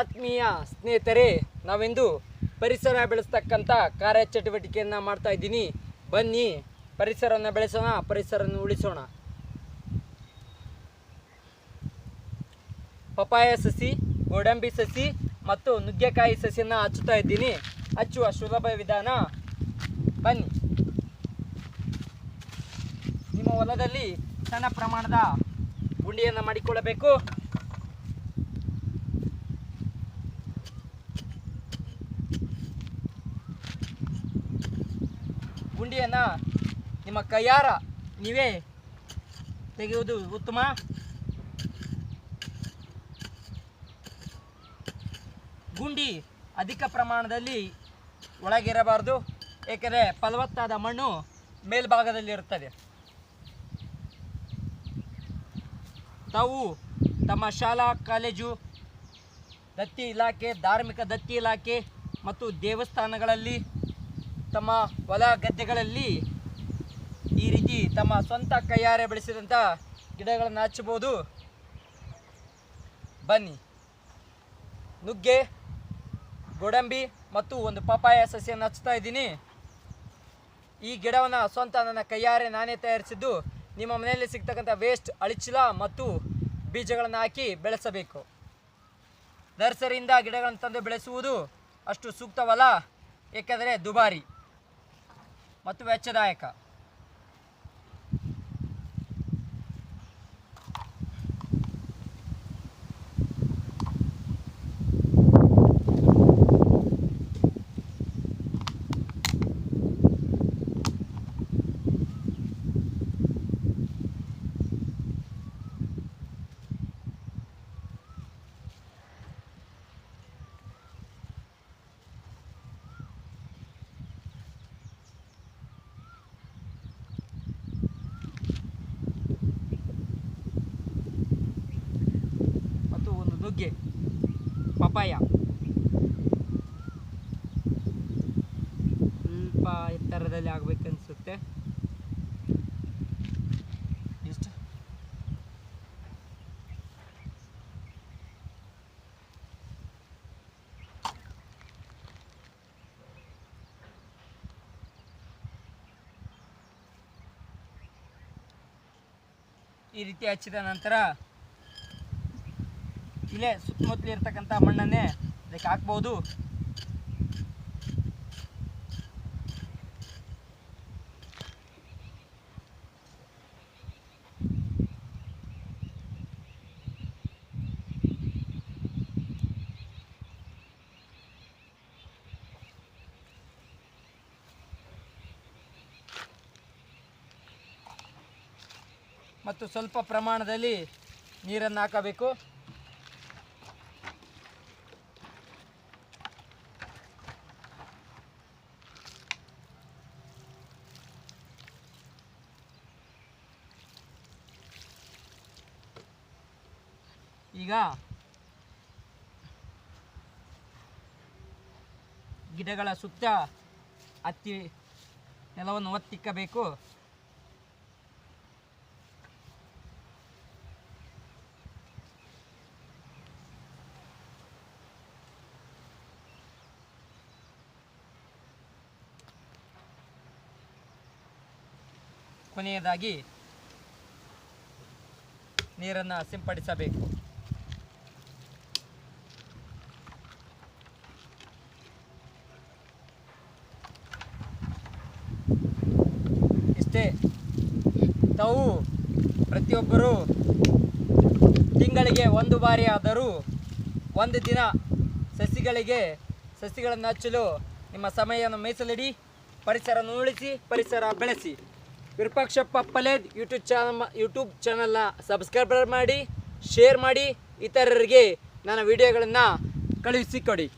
ಆತ್ಮೀಯ ಸ್ನೇಹಿತರೆ, ನಾವೆಂದು ಪರಿಸರ ಬೆಳೆಸ್ತಕ್ಕಂಥ ಕಾರ್ಯಚಟುವಟಿಕೆಯನ್ನು ಮಾಡ್ತಾ ಇದ್ದೀನಿ. ಬನ್ನಿ ಪರಿಸರವನ್ನು ಬೆಳೆಸೋಣ ಪರಿಸರವನ್ನು ಉಳಿಸೋಣ. ಪಪಾಯ ಸಸಿ, ಗೋಡಂಬಿ ಸಸಿ ಮತ್ತು ನುಗ್ಗೆಕಾಯಿ ಸಸಿಯನ್ನು ಹಚ್ಚುತ್ತಾ ಇದ್ದೀನಿ. ಹಚ್ಚುವ ಸುಲಭ ವಿಧಾನ ಬನ್ನಿ. ನಿಮ್ಮ ಹೊಲದಲ್ಲಿ ಸಣ್ಣ ಪ್ರಮಾಣದ ಗುಂಡಿಯನ್ನು ಮಾಡಿಕೊಳ್ಳಬೇಕು. ಗುಂಡಿಯನ್ನು ನಿಮ್ಮ ಕೈಯಾರ ನೀವೇ ತೆಗೆಯುವುದು ಉತ್ತಮ? ಗುಂಡಿ ಅಧಿಕ ಪ್ರಮಾಣದಲ್ಲಿ ಒಳಗಿರಬಾರದು, ಏಕೆಂದರೆ ಫಲವತ್ತಾದ ಮಣ್ಣು ಮೇಲ್ಭಾಗದಲ್ಲಿರುತ್ತದೆ. ತಾವು ತಮ್ಮ ಶಾಲಾ, ಕಾಲೇಜು, ದತ್ತಿ ಇಲಾಖೆ, ಧಾರ್ಮಿಕ ದತ್ತಿ ಇಲಾಖೆ ಮತ್ತು ದೇವಸ್ಥಾನಗಳಲ್ಲಿ ತಮ್ಮ ಹೊಲ ಗದ್ದೆಗಳಲ್ಲಿ ಈ ರೀತಿ ತಮ್ಮ ಸ್ವಂತ ಕೈಯಾರೆ ಬೆಳೆಸಿದಂಥ ಗಿಡಗಳನ್ನು ಹಚ್ಚಬಹುದು. ಬನ್ನಿ. ನುಗ್ಗೆ, ಗೋಡಂಬಿ ಮತ್ತು ಒಂದು ಪಪಾಯ ಸಸಿಯನ್ನು ಹಚ್ತಾ ಇದ್ದೀನಿ. ಈ ಗಿಡವನ್ನು ಸ್ವಂತ ನನ್ನ ಕೈಯಾರೆ ನಾನೇ ತಯಾರಿಸಿದ್ದು. ನಿಮ್ಮ ಮನೆಯಲ್ಲಿ ಸಿಗ್ತಕ್ಕಂಥ ವೇಸ್ಟ್ ಅಳಿಚಿಲ ಮತ್ತು ಬೀಜಗಳನ್ನು ಹಾಕಿ ಬೆಳೆಸಬೇಕು. ನರ್ಸರಿಯಿಂದ ಗಿಡಗಳನ್ನು ತಂದು ಬೆಳೆಸುವುದು ಅಷ್ಟು ಸೂಕ್ತವಲ್ಲ, ಏಕೆಂದರೆ ದುಬಾರಿ. ಮತ್ತು ವೆಚ್ಚದಾಯಕ ಮತ್ತು ಒಂದು ನುಗ್ಗೆ ಪಪಾಯ ಸ್ವಲ್ಪ ಎತ್ತರದಲ್ಲಿ ಆಗ್ಬೇಕನ್ಸುತ್ತೆ. ಎಷ್ಟು? ಈ ರೀತಿ ಹಚ್ಚಿದ ನಂತರ ಇಲ್ಲೇ ಸುತ್ತಮುತ್ತಲು ಇರ್ತಕ್ಕಂಥ ಮಣ್ಣನ್ನೇ ಅದಕ್ಕೆ ಹಾಕ್ಬೋದು. ಮತ್ತು ಸ್ವಲ್ಪ ಪ್ರಮಾಣದಲ್ಲಿ ನೀರನ್ನು ಹಾಕಬೇಕು. ಈಗ ಗಿಡಗಳ ಸುತ್ತ ಹತ್ತಿ ನೆಲವನ್ನು ಒತ್ತಿಕ್ಕಬೇಕು. ಕೊನೆಯದಾಗಿ ನೀರನ್ನು ಸಿಂಪಡಿಸಬೇಕು. ಇಷ್ಟೇ ತಾವು ಪ್ರತಿಯೊಬ್ಬರು ತಿಂಗಳಿಗೆ ಒಂದು ಬಾರಿ ಆದರೂ ಒಂದು ದಿನ ಸಸಿಗಳಿಗೆ ಸಸಿಗಳನ್ನು ಹಚ್ಚಲು ನಿಮ್ಮ ಸಮಯವನ್ನು ಮೀಸಲಿಡಿ, ಪರಿಸರ ಉಳಿಸಿ, ಪರಿಸರ ಬೆಳೆಸಿ. Virupakshappa Paled YouTube channel YouTube ಚಾನಲ್ನ ಸಬ್ಸ್ಕ್ರೈಬರ್ ಮಾಡಿ, ಶೇರ್ ಮಾಡಿ, ಇತರರಿಗೆ ನನ್ನ ವಿಡಿಯೋಗಳನ್ನು ಕಳುಹಿಸಿಕೊಡಿ.